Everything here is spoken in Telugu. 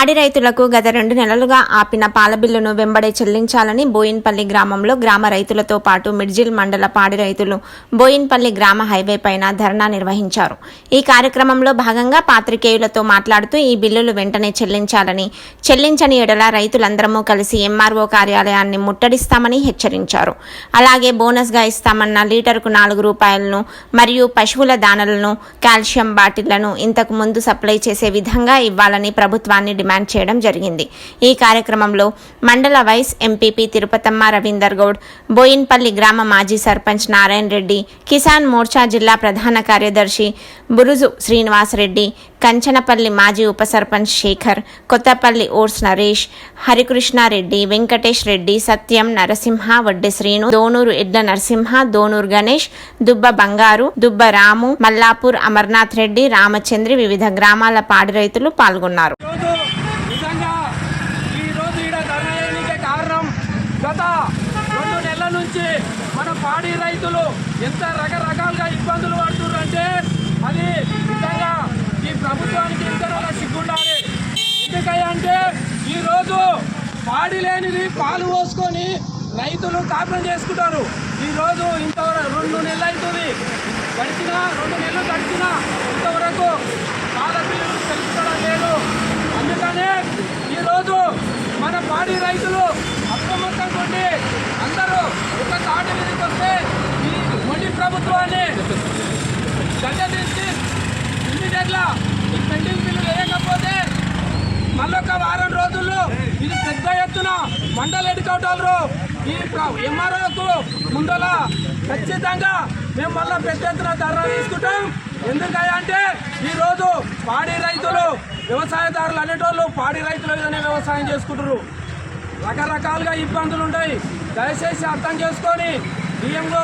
పాడి రైతులకు గత రెండు నెలలుగా ఆపిన పాల బిల్లును వెంబడే చెల్లించాలని బోయిన్పల్లి గ్రామంలో గ్రామ రైతులతో పాటు మిడ్జిల్ మండల పాడి రైతులు బోయిన్పల్లి గ్రామ హైవే పైన ధర్నా నిర్వహించారు. ఈ కార్యక్రమంలో భాగంగా పాత్రికేయులతో మాట్లాడుతూ ఈ బిల్లులు వెంటనే చెల్లించాలని చెల్లించని ఎడల రైతులందరము కలిసి ఎంఆర్ఓ కార్యాలయాన్ని ముట్టడిస్తామని హెచ్చరించారు. అలాగే బోనస్గా ఇస్తామన్న లీటర్కు నాలుగు రూపాయలను మరియు పశువుల దానలను కాల్షియం బాటిళ్ళను ఇంతకు ముందు సప్లై చేసే విధంగా ఇవ్వాలని ప్రభుత్వాన్ని డిమాండ్ చేయడం జరిగింది. ఈ కార్యక్రమంలో మండల వైస్ ఎంపీపీ తిరుపతమ్మ రవీందర్ గౌడ్ బోయిన్పల్లి గ్రామ మాజీ సర్పంచ్ నారాయణ రెడ్డి కిసాన్ మోర్చా జిల్లా ప్రధాన కార్యదర్శి బురుజు శ్రీనివాస్ రెడ్డి కంచనపల్లి మాజీ ఉప సర్పంచ్ శేఖర్ కొత్తపల్లి ఓర్స్ నరేష్ హరికృష్ణారెడ్డి వెంకటేష్ రెడ్డి సత్యం నరసింహ వడ్డె శ్రీను దోనూరు ఎడ్ల నరసింహ దోనూరు గణేష్ దుబ్బ బంగారు దుబ్బ రాము మల్లాపూర్ అమర్నాథ్ రెడ్డి రామచంద్రి వివిధ గ్రామాల పాడి రైతులు పాల్గొన్నారు రోజు నిజంగా ఈ రోజు ఈడ ధర్నా చేయడానికి కారణం గత రెండు నెలల నుంచి మన పాడి రైతులు ఎంత రకరకాలుగా ఇబ్బందులు పడుతున్నారంటే అది నిజంగా ఈ ప్రభుత్వానికి ఎంత సిగ్గుండాలి ఎందుకంటే అంటే ఈరోజు పాడి లేనిది పాలు పోసుకొని రైతులు కాపురం చేసుకుంటారు. ఈరోజు ఇంతవరకు రెండు నెలలు అవుతుంది. గడిచిన రెండు నెలలు గడిచిన ఇంతవరకు పాల బిల్లులు తెలుసుకోవడం లేదు. అందుకనే ఈరోజు మన పాడి రైతులు అప్రమత్తం ఉండి అందరూ ఒక తాటి మీదకి వస్తే ఈ మోడీ ప్రభుత్వాన్ని గడ్డదీసి ఇమ్మీడియట్గా ఈ పెండింగ్ బిల్లు వేయకపోతే మళ్ళొక వారం రోజుల్లో ఇది పెద్ద ఎత్తున మండల ఎన్నికౌటాలు ఈ ఎంఆర్ఓకు ముందల ఖచ్చితంగా మేము మళ్ళీ పెద్ద ఎత్తున ధర తీసుకుంటాం ఎందుకయ్యా అంటే ఈరోజు పాడి రైతులు వ్యవసాయదారులు అనేటోళ్ళు పాడి రైతుల మీదనే వ్యవసాయం చేసుకుంటారు రకరకాలుగా ఇబ్బందులు ఉంటాయి దయచేసి అర్థం చేసుకొని డిఎంఓ